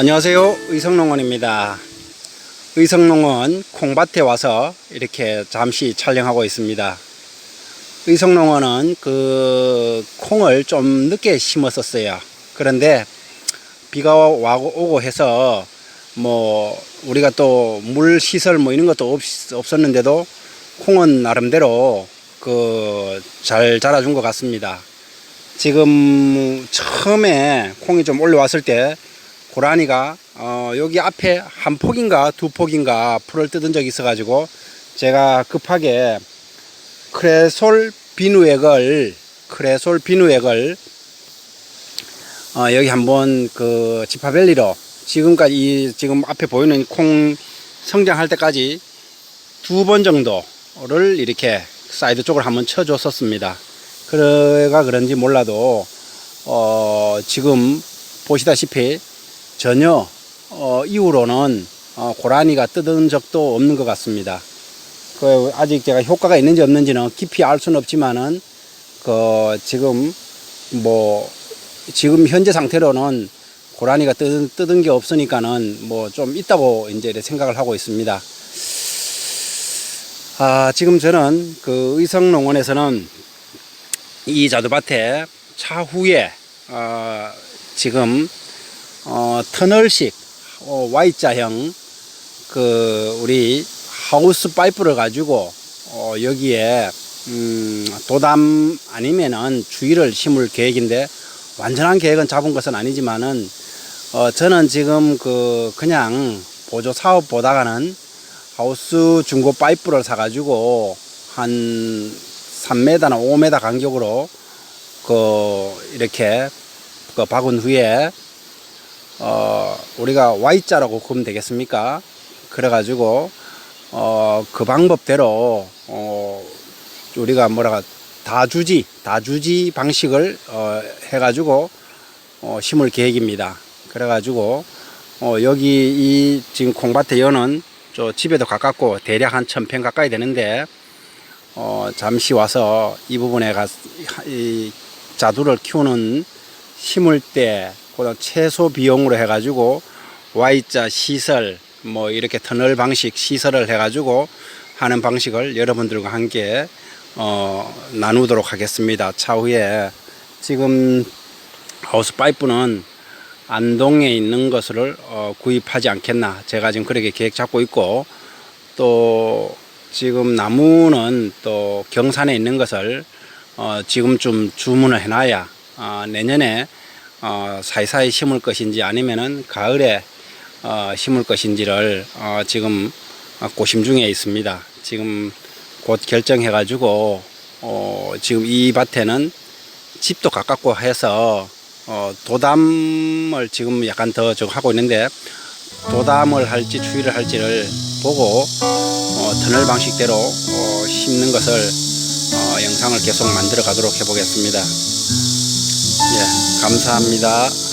안녕하세요. 의성농원입니다. 의성농원 콩밭에 와서 이렇게 잠시 촬영하고 있습니다. 의성농원은 그 콩을 좀 늦게 심었었어요. 그런데 비가 와 오고 해서 뭐 우리가 또 물 시설 뭐 이런 것도 없, 없었는데도 콩은 나름대로 그 잘 자라준 것 같습니다. 지금 처음에 콩이 좀 올라왔을 때 고라니가 어 여기 앞에 한 폭인가 두 폭인가 풀을 뜯은 적이 있어가지고 제가 급하게 크레솔 비누액을 크레솔 비누액을 어 여기 한번 그 지파벨리로 지금까지 이 지금 앞에 보이는 콩 성장할 때까지 두 번 정도를 이렇게 사이드 쪽을 한번 쳐줬었습니다. 그래가 그런지 몰라도 어 지금 보시다시피 전혀 어 이후로는 어 고라니가 뜯은 적도 없는 것 같습니다. 그 아직 제가 효과가 있는지 없는지는 깊이 알 수는 없지만은 그 지금 뭐 지금 현재 상태로는 고라니가 뜯은, 뜯은 게 없으니까는 뭐 좀 있다고 이제 생각을 하고 있습니다. 아, 지금 저는 그 의성농원에서는 이 자두밭에 차후에 어, 지금 어, 터널식 어, Y자형 그 우리 하우스 파이프를 가지고 어, 여기에 음, 도담 아니면은 주위를 심을 계획인데 완전한 계획은 잡은 것은 아니지만은 어, 저는 지금 그 그냥 보조 사업 보다가는 하우스 중고 파이프를 사가지고 한 3m나 5m 간격으로 그 이렇게 그 박은 후에 어 우리가 Y자라고 그러면 되겠습니까? 그래가지고 어 그 방법대로 어 우리가 뭐라가 다주지 다주지 방식을 어 해가지고 어 심을 계획입니다. 그래가지고 어 여기 이 지금 콩밭에 여는 저 집에도 가깝고 대략 한 천평 가까이 되는데 어 잠시 와서 이 부분에 가 이 자두를 키우는 심을 때 그다음 최소 비용으로 해가지고 Y자 시설 뭐 이렇게 터널 방식 시설을 해가지고 하는 방식을 여러분들과 함께 어 나누도록 하겠습니다. 차후에 지금 하우스 파이프는 안동에 있는 것을 어, 구입하지 않겠나 제가 지금 그렇게 계획 잡고 있고 또 지금 나무는 또 경산에 있는 것을 어, 지금좀 주문을 해놔야 어, 내년에 어, 사이사이 심을 것인지 아니면은 가을에 어, 심을 것인지를 어, 지금 어, 고심 중에 있습니다. 지금 곧 결정해 가지고 어, 지금 이 밭에는 집도 가깝고 해서 어, 도담을 지금 약간 더 저거 하고 있는데 도담을 할지 추위를 할지를 보고 어, 터널 방식대로 어, 심는 것을 어, 영상을 계속 만들어 가도록 해보겠습니다. 예, 감사합니다.